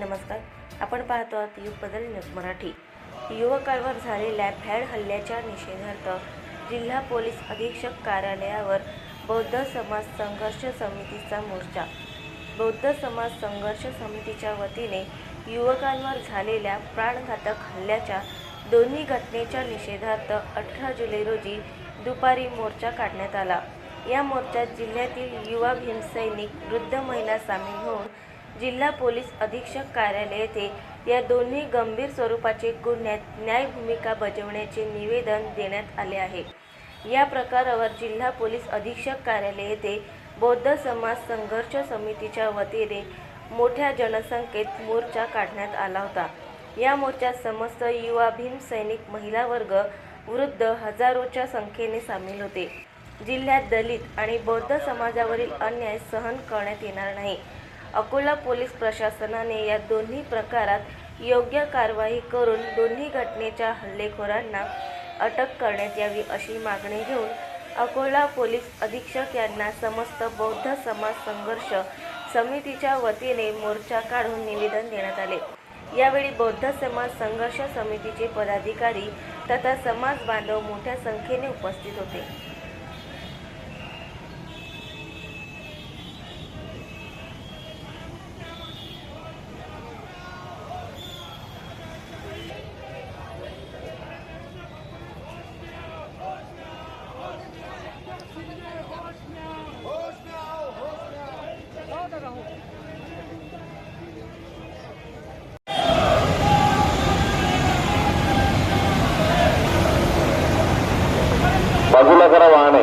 नमस्कार. आपण पाहतो आहात युग बदल न्यूज मराठी. युवकांवर झालेल्या भ्याड हल्ल्याच्या निषेधार्थ जिल्हा पोलीस अधीक्षक कार्यालयावर बौद्ध समाज संघर्ष समितीचा मोर्चा. बौद्ध समाज संघर्ष समितीच्या वतीने युवकांवर झालेल्या प्राणघातक हल्ल्याच्या दोन्ही घटनेच्या निषेधार्थ अठरा जुलै रोजी दुपारी मोर्चा काढण्यात आला. या मोर्चात जिल्ह्यातील युवा भीमसैनिक वृद्ध महिला सामील होऊन जिल्हा पोलीस अधीक्षक कार्यालय येथे या दोन्ही गंभीर स्वरूपाचे गुन्ह्यात न्याय भूमिका बजावण्याचे निवेदन देण्यात आले आहे. या प्रकारावर जिल्हा पोलीस अधीक्षक कार्यालय येथे बौद्ध समाज संघर्ष समितीच्या वतीने मोठ्या जनसंख्येत मोर्चा काढण्यात आला होता. या मोर्चात समस्त युवा भीम सैनिक महिला वर्ग वृद्ध हजारोच्या संख्येने सामील होते. जिल्ह्यात दलित आणि बौद्ध समाजावरील अन्याय सहन करण्यात येणार नाही. अकोला पोलीस प्रशासनाने या दोन्ही प्रकारात योग्य कारवाई करून दोन्ही घटनेच्या हल्लेखोरांना अटक करण्यात यावी अशी मागणी घेऊन अकोला पोलीस अधीक्षक यांना समस्त बौद्ध समाज संघर्ष समितीच्या वतीने मोर्चा काढून निवेदन देण्यात आले. यावेळी बौद्ध समाज संघर्ष समितीचे पदाधिकारी तथा समाज बांधव मोठ्या संख्येने उपस्थित होते. കുറവാണ്